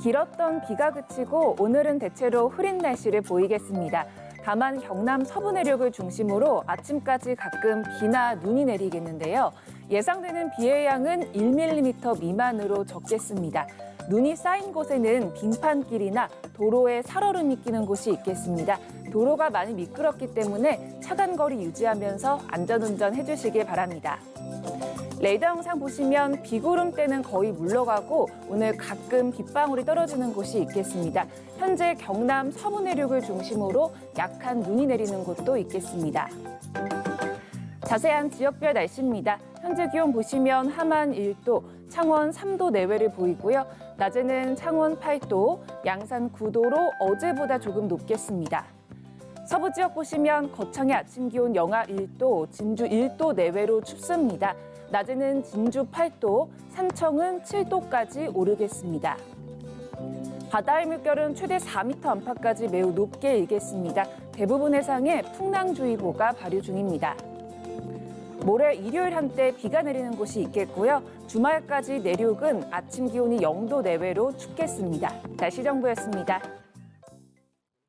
길었던 비가 그치고 오늘은 대체로 흐린 날씨를 보이겠습니다. 다만 경남 서부 내륙을 중심으로 아침까지 가끔 비나 눈이 내리겠는데요. 예상되는 비의 양은 1mm 미만으로 적겠습니다. 눈이 쌓인 곳에는 빙판길이나 도로에 살얼음이 끼는 곳이 있겠습니다. 도로가 많이 미끄럽기 때문에 차간 거리 유지하면서 안전운전 해주시길 바랍니다. 레이더 영상 보시면 비구름대는 거의 물러가고 오늘 가끔 빗방울이 떨어지는 곳이 있겠습니다. 현재 경남 서부 내륙을 중심으로 약한 눈이 내리는 곳도 있겠습니다. 자세한 지역별 날씨입니다. 현재 기온 보시면 함안 1도, 창원 3도 내외를 보이고요. 낮에는 창원 8도, 양산 9도로 어제보다 조금 높겠습니다. 서부 지역 보시면 거창의 아침 기온 영하 1도, 진주 1도 내외로 춥습니다. 낮에는 진주 8도, 산청은 7도까지 오르겠습니다. 바다의 물결은 최대 4m 안팎까지 매우 높게 일겠습니다. 대부분 해상에 풍랑주의보가 발효 중입니다. 모레 일요일 한때 비가 내리는 곳이 있겠고요. 주말까지 내륙은 아침 기온이 0도 내외로 춥겠습니다. 날씨 정보였습니다.